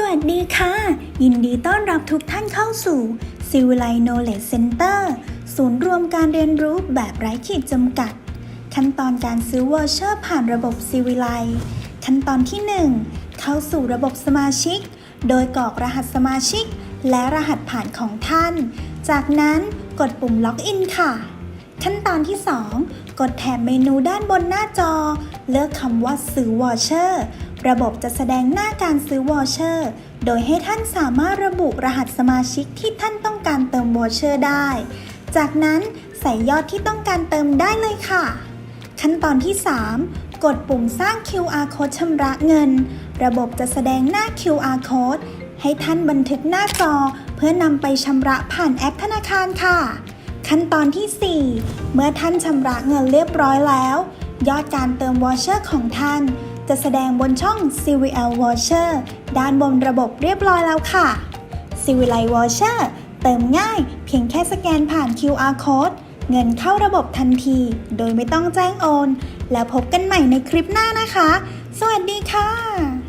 สวัสดีค่ะ ยินดีต้อนรับทุกท่านเข้าสู่ c i v i l i z Knowledge Center ศูนย์รวมการเรียนรู้แบบไร้ขีดจำกัด ขั้นตอนการซื้อวอเชอร์ผ่านระบบ c i v i l i ขั้นตอนที่ 1 เข้าสู่ระบบสมาชิก โดยกรอกรหัสสมาชิก และรหัสผ่านของท่าน จากนั้นกดปุ่มล็อกอินค่ะ ขั้นตอนที่ 2 กดแถบเมนูด้านบนหน้าจอ เลือกคำว่าซื้อวอเชอร์ระบบจะแสดงหน้าการซื้อวอเชอร์โดยให้ท่านสามารถระบุรหัสสมาชิกที่ท่านต้องการเติมวอเชอร์ได้ จากนั้นใส่ยอดที่ต้องการเติมได้เลยค่ะ ขั้นตอนที่ 3 กดปุ่มสร้าง QR code ชำระเงิน ระบบจะแสดงหน้า QR code ให้ท่านบันทึกหน้าจอ เพื่อนำไปชำระผ่านแอปธนาคารค่ะ ขั้นตอนที่ 4 เมื่อท่านชำระเงินเรียบร้อยแล้ว ยอดการเติมวอเชอร์ของท่าน จะแสดงบนช่อง CVL Voucher ด้านบนระบบเรียบร้อยแล้วค่ะ CVL Voucher เติมง่ายเพียงแค่สแกนผ่าน QR Code เงินเข้าระบบทันที โดยไม่ต้องแจ้งโอน แล้วพบกันใหม่ในคลิปหน้านะคะ สวัสดีค่ะ